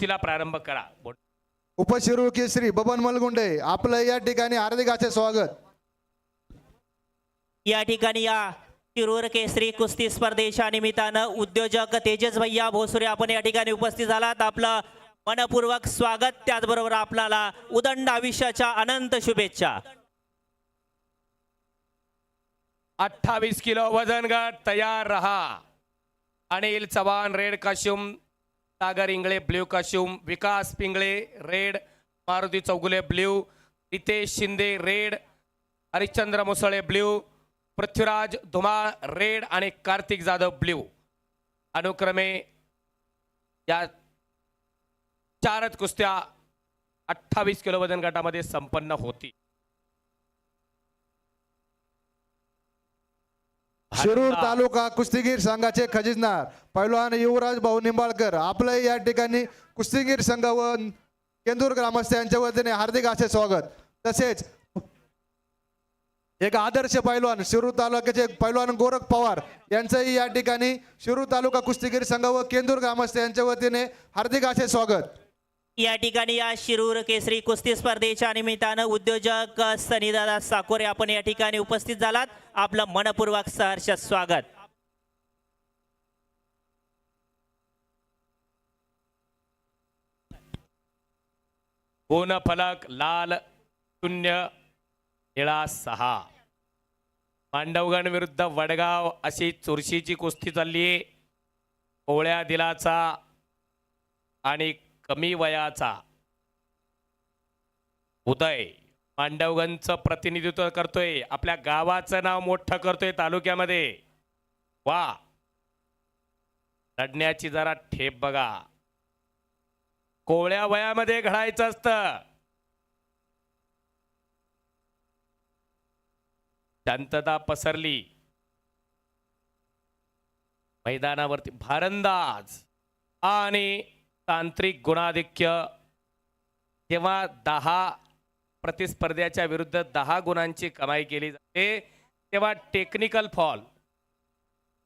कुस्तीला प्रारंभ करा. बोल. उपशिरू केसरी बबन मलगुंडे आपलं या ठिकाणी हार्दिक असे स्वागत. या ठिकाणी या शिरूर केसरी कुस्ती स्पर्धेच्या निमित्तानं उद्योजक तेजस भैया भोसुरे आपण या ठिकाणी उपस्थित झालात. आपलं मनपूर्वक स्वागत. त्याचबरोबर आपल्याला उदंड आयुष्याच्या अनंत शुभेच्छा. अठ्ठावीस किलो वजन गट तयार रहा. Anil Chavan red काश्यूम Sagar Ingale blue Kasim Vikas Pingale red Maruti Chougule blue Ritesh Shinde red Harishchandra Musale blue Prithviraj Dhumal red आणि कार्तिक जाधव ब्ल्यू. अनुक्रमे या चारच कुस्त्या अठ्ठावीस किलो वजन गटामध्ये संपन्न होती. शिरूर तालुका कुस्तीगीर संघाचे खजिनदार पैलवान युवराज भाऊ निंबाळकर आपलं या ठिकाणी कुस्तीगीर संघ व केंदूर ग्रामस्थ यांच्या वतीने हार्दिक असे स्वागत. तसेच एक आदर्श पैलवान शिरूर तालुक्याचे पैलवान गोरख पवार यांचंही या ठिकाणी शिरूर तालुका कुस्तीगीर संघ व केंदूर ग्रामस्थ यांच्या वतीने हार्दिक असे स्वागत. या ठिकाणी या शिरूर केसरी कुस्ती स्पर्धेच्या निमित्तानं उद्योजक सनीदादा साकोरे आपण या ठिकाणी उपस्थित झालात. आपलं मनपूर्वक सहर्ष स्वागत. पूर्ण फलक लाल शून्य निळा सहा. मांडवगण विरुद्ध वडगाव अशी चुरशीची कुस्ती चालली. आहे कोवळ्या दिलाचा आणि कमी वयाचा उदय मांडवगणचं प्रतिनिधित्व करतोय. आपल्या गावाचं नाव मोठं करतोय तालुक्यामध्ये. वा. लढण्याची जरा ठेप बघा. कोवळ्या वयामध्ये घडायचं असतं. शांतता पसरली. मैदानावरती भारंदाज आणि तांत्रिक गुणाधिक्य जेव्हा दहा प्रतिस्पर्ध्याच्या विरुद्ध दहा गुणांची कमाई केली जाते तेव्हा टेक्निकल फॉल